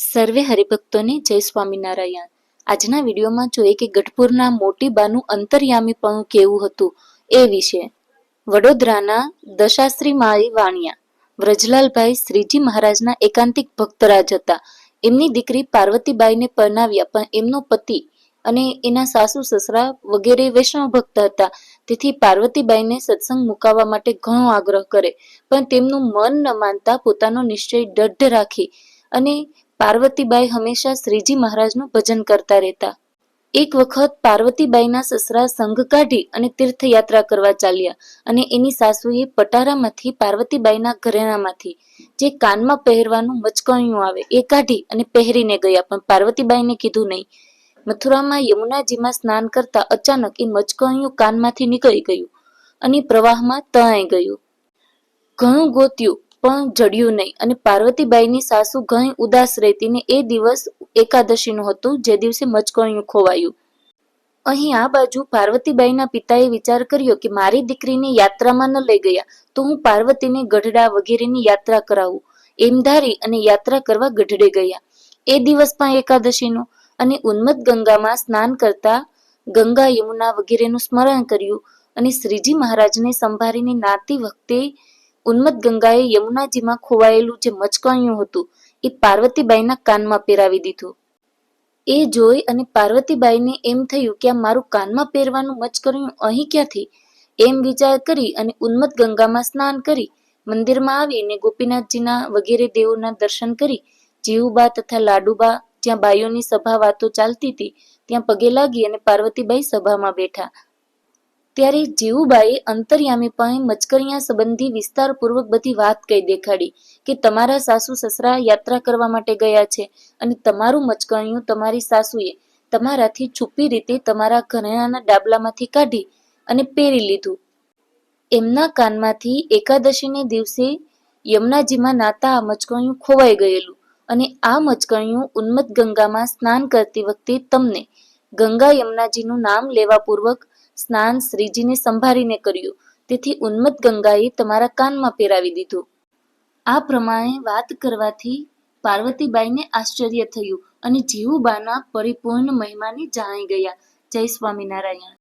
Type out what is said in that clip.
સર્વે હરિભક્તોને જય સ્વામિનારાયણ. આજના વિડીયોમાં જોઈએ કે ગઢપુરના મોટી બાનું અંતર્યામીપણું કેવું હતું એ વિશે. વડોદરાના દશાશ્રી માળી વાણિયા, વ્રજલાલભાઈ શ્રીજી મહારાજના એકાંતિક ભક્તરાજ હતા. એમની દીકરી પાર્વતીબાઈને પરણાવ્યા, પણ એમનો પતિ અને એના સાસુ, સસરા વગેરે વૈષ્ણવ ભક્ત હતા. તેથી પાર્વતીબાઈને સત્સંગ મુકાવવા માટે ઘણો આગ્રહ કરે, પણ તેમનું મન ન માનતા પોતાનો નિશ્ચય દઢ રાખી અને પાર્વતીબાઈ હંમેશા શ્રીજી મહારાજનું ભજન કરતા રહેતા. એક વખત પાર્વતીબાઈના સસરા સંઘ કાઢી અને તીર્થયાત્રા કરવા ચાલ્યા અને એની સાસુએ પટારામાંથી પાર્વતીબાઈના ઘરેણામાંથી, જે કાનમાં પહેરવાનું મચકણિયું આવે એ કાઢી અને પહેરીને ગયા, પણ પાર્વતીબાઈને કીધું નહીં. મથુરામાં યમુનાજીમાં સ્નાન કરતા અચાનક એ મચકણિયું કાનમાંથી નીકળી ગયું અને પ્રવાહમાં તણાઈ ગયું. ઘણું ગોત્યું પણ જડ્યું નહીં. અને પાર્વતીબાઈની સાસુ ઘણી ઉદાસ રહેતી ને એ દિવસ એકાદશીનું હતું, જે દિવસે મચકણિયું ખોવાયું. અહીં આ બાજુ પાર્વતીબાઈના પિતાએ વિચાર કર્યો કે મારી દીકરીને યાત્રામાં ન લઈ ગયા, તો હું પાર્વતીને ગઢડા વગેરેની યાત્રા કરાવું. એમ ધારી અને યાત્રા કરવા ગઢડે ગયા. એ દિવસ પણ એકાદશીનો. અને ઉન્મત ગંગામાં સ્નાન કરતા ગંગા યમુના વગેરેનું સ્મરણ કર્યું અને શ્રીજી મહારાજને સંભાળીને નાતી વખતે ઉન્મત્ત ગંગાએ યમુનાજીમાં ખોવાયેલું જે મચકાયું હતું, એ પાર્વતીબાઈના કાનમાં પહેરાવી દીધું. એ જોઈ અને પાર્વતીબાઈને એમ થયું કે આ મારું કાનમાં પહેરવાનું મચકણિયું અહીં ક્યાંથી? એમ વિચાર કરી અને ઉન્મત ગંગામાં સ્નાન કરી, મંદિરમાં આવીને ગોપીનાથજીના વગેરે દેવોના દર્શન કરી જીવુબા તથા લાડુબા, જ્યાં બાઈઓની સભા વાતો ચાલતી હતી, ત્યાં પગે લાગી અને પાર્વતીબાઈ સભામાં બેઠા. ત્યારે જીવુબાઈએ અંતર્યામીપણે મચકરિયા સંબંધી વિસ્તારપૂર્વક બધી વાત કહી દેખાડી કે તમારા સાસુ સસરા યાત્રા કરવા માટે ગયા છે અને તમારું મચકણિયું તમારી સાસુએ તમારાથી છુપી રીતે તમારા ઘરેણાના ડાબલામાંથી કાઢી અને પહેરી લીધું. એમના કાનમાંથી એકાદશીને દિવસે યમુનાજીમાં નાતા આ મચકણિયું ખોવાઈ ગયેલું અને આ મચકણિયું ઉન્મત્ત ગંગામાં સ્નાન કરતી વખતે તમને ગંગા યમુનાજીનું નામ લેવા પૂર્વક સ્નાન શ્રીજીને સંભાળીને કર્યું. તેથી ઉન્મત્ત ગંગાએ તમારા કાનમાં પહેરાવી દીધું. આ પ્રમાણે વાત કરવાથી પાર્વતીબાઈને આશ્ચર્ય થયું અને જીવુબાના પરિપૂર્ણ મહિમાને જાણી ગયા. જય સ્વામિનારાયણ.